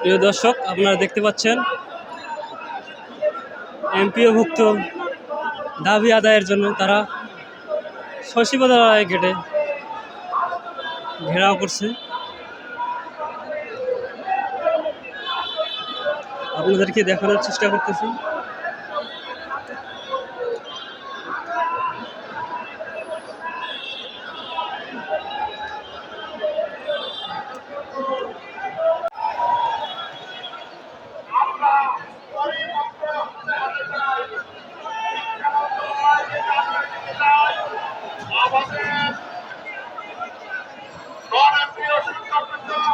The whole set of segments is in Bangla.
প্রিয় দর্শক, আপনারা দেখতে পাচ্ছেন এমপিওভুক্ত দাবি আদায়ের জন্য তারা শশীবাজার গেটে ঘেরাও করছে। আপনাদেরকে দেখানোর চেষ্টা করতেছি। Officer!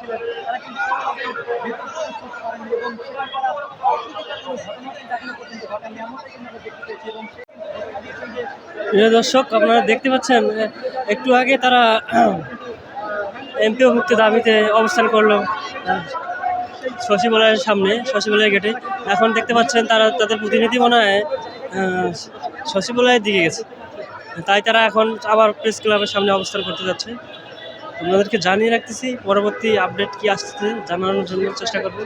দাঁড়িয়েছিলেন তারা কিন্তু এবং প্রিয় দর্শক, আপনারা দেখতে পাচ্ছেন একটু আগে তারা এমপিওভুক্ত দাবিতে অবস্থান করল সচিবালয়ের সামনে সচিবালয়ের গেটে। এখন দেখতে পাচ্ছেন তারা, তাদের প্রতিনিধি মনে হয় সচিবালয়ের দিকে গেছে। তাই তারা এখন আবার প্রেস ক্লাবের সামনে অবস্থান করতে যাচ্ছে। আপনাদেরকে জানিয়ে রাখতেছি পরবর্তী আপডেট কি আসছে জানানোর জন্য চেষ্টা করব।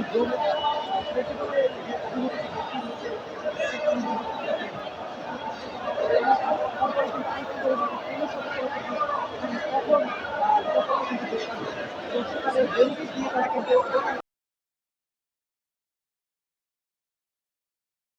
তারা কথা বলার পর পরই তারা কিন্তু চলে যায় এবং এই নন এমপিভুক্ত শিক্ষক সমাজ কিন্তু তারা সেই আহ, তারা চলে যাওয়ার পর পরে তারা একটি বিক্ষোভ মিছিল নিয়ে কিন্তু সেই অর্জন মোড়ে দিয়ে যায় এবং সেখান থেকে কিন্তু ঘুরে এসে এই ড্রোনে সেটিতে যে অভিমুখে যে ব্যক্তি রয়েছে, সেই অভিমুখে তারপরে কিন্তু আইন শৃঙ্খলা পুলিশ সদস্যরা কিন্তু এখানে কঠোর, আহ, কঠোর কিন্তু চেষ্টা করে। এবং সেখানে বেনিফিট দিয়ে তারা কিন্তু